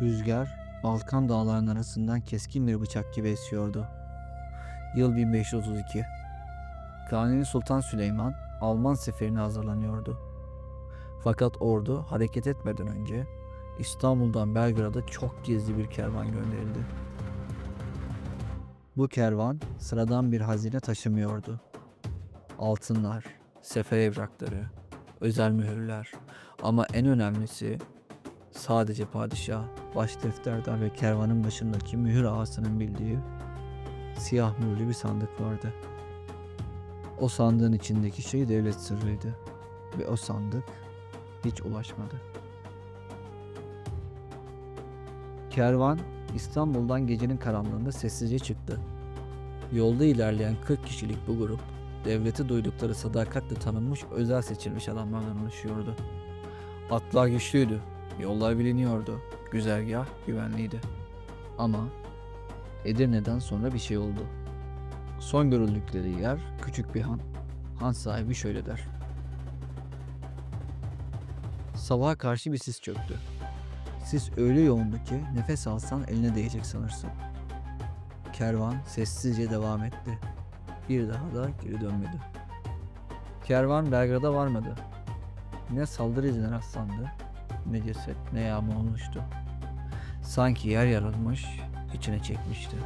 Rüzgar, Balkan dağlarının arasından keskin bir bıçak gibi esiyordu. Yıl 1532. Kanuni Sultan Süleyman, Alman seferine hazırlanıyordu. Fakat ordu hareket etmeden önce İstanbul'dan Belgrad'a çok gizli bir kervan gönderildi. Bu kervan sıradan bir hazine taşımıyordu. Altınlar, sefer evrakları, özel mühürler ama en önemlisi sadece padişah, baş defterdar ve kervanın başındaki mühür ağasının bildiği siyah mühürlü bir sandık vardı. O sandığın içindeki şey devlet sırrıydı ve o sandık hiç ulaşmadı. Kervan İstanbul'dan gecenin karanlığında sessizce çıktı. Yolda ilerleyen 40 kişilik bu grup devleti duydukları sadakatle tanınmış özel seçilmiş adamlardan oluşuyordu. Atlar güçlüydü, yollar biliniyordu, güzergah güvenliydi. Ama Edirne'den sonra bir şey oldu. Son görüldükleri yer küçük bir han. Han sahibi şöyle der. Sabaha karşı bir sis çöktü. Sis öyle yoğundu ki nefes alsan eline değecek sanırsın. Kervan sessizce devam etti. Bir daha da geri dönmedi. Kervan Belgrad'a varmadı. Ne saldırı izine rastlandı, ne ceset, ne yağma olmuştu. Sanki yer yarılmış, içine çekmişti.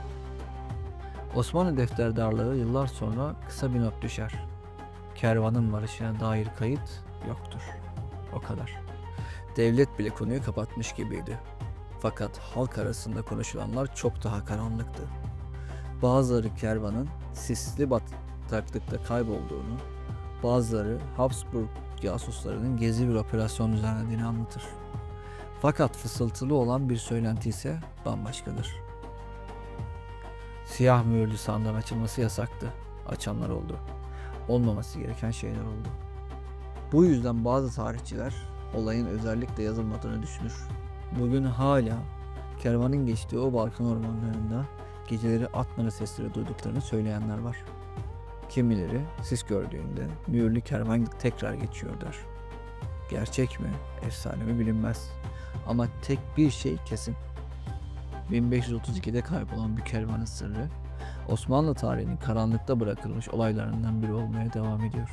Osmanlı defterdarlığı yıllar sonra kısa bir not düşer. Kervanın varışına dair kayıt yoktur. O kadar. Devlet bile konuyu kapatmış gibiydi. Fakat halk arasında konuşulanlar çok daha karanlıktı. Bazıları kervanın sisli bataklıkta kaybolduğunu, bazıları Habsburg casuslarının gezi bir operasyon düzenlediğini anlatır. Fakat fısıltılı olan bir söylenti ise bambaşkadır. Siyah mühürlü sandığın açılması yasaktı. Açanlar oldu. Olmaması gereken şeyler oldu. Bu yüzden bazı tarihçiler olayın özellikle yazılmadığını düşünür. Bugün hala kervanın geçtiği o Balkan ormanlarında geceleri at sesleri duyduklarını söyleyenler var. Kimileri sis gördüğünde mühürlü kervan tekrar geçiyor der. Gerçek mi, efsane mi bilinmez. Ama tek bir şey kesin. 1532'de kaybolan bir kervanın sırrı Osmanlı tarihinin karanlıkta bırakılmış olaylarından biri olmaya devam ediyor.